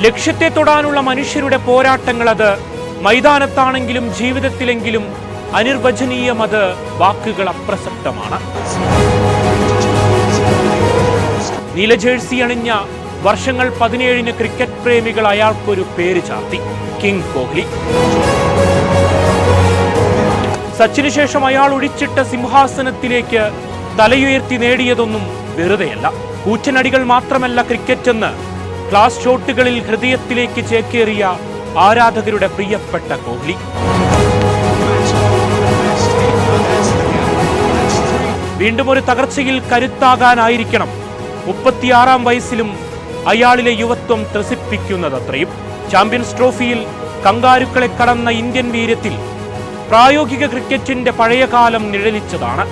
ലക്ഷ്യത്തെ തൊടാനുള്ള മനുഷ്യരുടെ പോരാട്ടങ്ങൾ അത്. മൈതാനത്താണെങ്കിലും ജീവിതത്തിലെങ്കിലും അനിർവചനീയം അത്. വാക്കുകൾ അപ്രസക്തമാണ്. നീല ജേഴ്സി അണിഞ്ഞ വർഷങ്ങൾ പതിനേഴിന് ക്രിക്കറ്റ് പ്രേമികൾ അയാൾക്കൊരു പേര് ചാർത്തി. കിങ് കോഹ്ലി. സച്ചിന് ശേഷം അയാൾ ഒഴിച്ചിട്ട സിംഹാസനത്തിലേക്ക് തലയുയർത്തി നേടിയതൊന്നും വെറുതെയല്ല. കൂറ്റനടികൾ മാത്രമല്ല ക്രിക്കറ്റ് എന്ന് ക്ലാസ് ഷോട്ടുകളിൽ ഹൃദയത്തിലേക്ക് ചേക്കേറിയ ആരാധകരുടെ പ്രിയപ്പെട്ട കോഹ്ലി. വീണ്ടും ഒരു തകർച്ചയിൽ കരുത്താകാനായിരിക്കണം മുപ്പത്തിയാറാം വയസ്സിലും അയാളിലെ യുവത്വം ത്രസിപ്പിക്കുന്നതത്രയും ചാമ്പ്യൻസ് ട്രോഫിയിൽ കങ്കാരുക്കളെ കടന്ന ഇന്ത്യൻ വീര്യത്തിൽ പ്രായോഗിക ക്രിക്കറ്റിന്റെ പഴയകാലം നിഴലിച്ചതാണ്.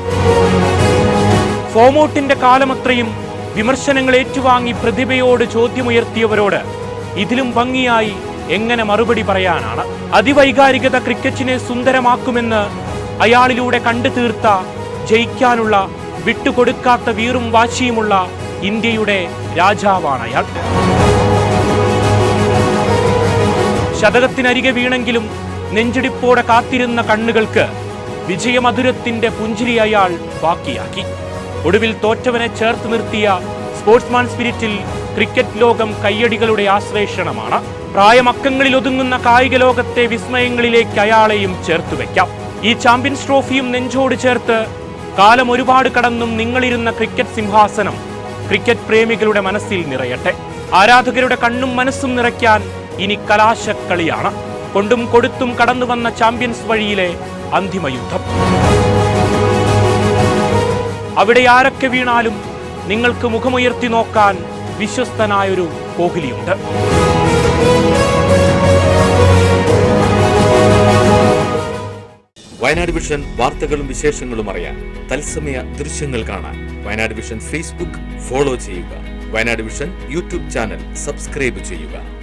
ഫോമോട്ടിന്റെ കാലമത്രയും വിമർശനങ്ങൾ ഏറ്റുവാങ്ങി പ്രതിഭയോട് ചോദ്യമുയർത്തിയവരോട് ഇതിലും ഭംഗിയായി എങ്ങനെ മറുപടി പറയാനാണ്? അതിവൈകാരികത ക്രിക്കറ്റിനെ സുന്ദരമാക്കുമെന്ന് അയാളിലൂടെ കണ്ടു തീർത്ത ജയിക്കാനുള്ള വിട്ടുകൊടുക്കാത്ത വീറും വാശിയുമുള്ള ഇന്ത്യയുടെ രാജാവാണ് അയാൾ. ശതകത്തിനരികെ വീണെങ്കിലും നെഞ്ചിടിപ്പോടെ കാത്തിരുന്ന കണ്ണുകൾക്ക് വിജയമധുരത്തിന്റെ പുഞ്ചിരി അയാൾ ബാക്കിയാക്കി. ഒടുവിൽ തോറ്റവനെ ചേർത്ത് നിർത്തിയ സ്പോർട്സ്മാൻ സ്പിരിറ്റിൽ ക്രിക്കറ്റ് ലോകം കയ്യടികളുടെ ആശ്ലേഷണമാണ് പ്രായമക്കങ്ങളിൽ ഒതുങ്ങുന്ന കായിക ലോകത്തെ വിസ്മയങ്ങളിലേക്ക് അയാളെയും ചേർത്ത് വെക്കാം ഈ ചാമ്പ്യൻസ് ട്രോഫിയും നെഞ്ചോട് ചേർത്ത് കാലം ഒരുപാട് കടന്നും നിങ്ങളിരുന്ന ക്രിക്കറ്റ് സിംഹാസനം ക്രിക്കറ്റ് പ്രേമികളുടെ മനസ്സിൽ നിറയട്ടെ. ആരാധകരുടെ കണ്ണും മനസ്സും നിറയ്ക്കാൻ ഇനി കലാശക്കളിയാണ്. കൊണ്ടും കൊടുത്തും കടന്നു വന്ന ചാമ്പ്യൻസ് വഴിയിലെ അന്തിമ യുദ്ധം. അവിടെ ആരൊക്കെ വീണാലും നിങ്ങൾക്ക് മുഖമുയർത്തി നോക്കാൻ വിശ്വസ്തനായൊരു കോഹ്ലിയുണ്ട്. വയനാട് വിഷൻ വാർത്തകളും വിശേഷങ്ങളും അറിയാൻ തത്സമയ ദൃശ്യങ്ങൾ കാണാൻ വയനാട് വിഷൻ ഫേസ്ബുക്ക് ഫോളോ ചെയ്യുക. Wayanad vision YouTube channel subscribe ചെയ്യുക.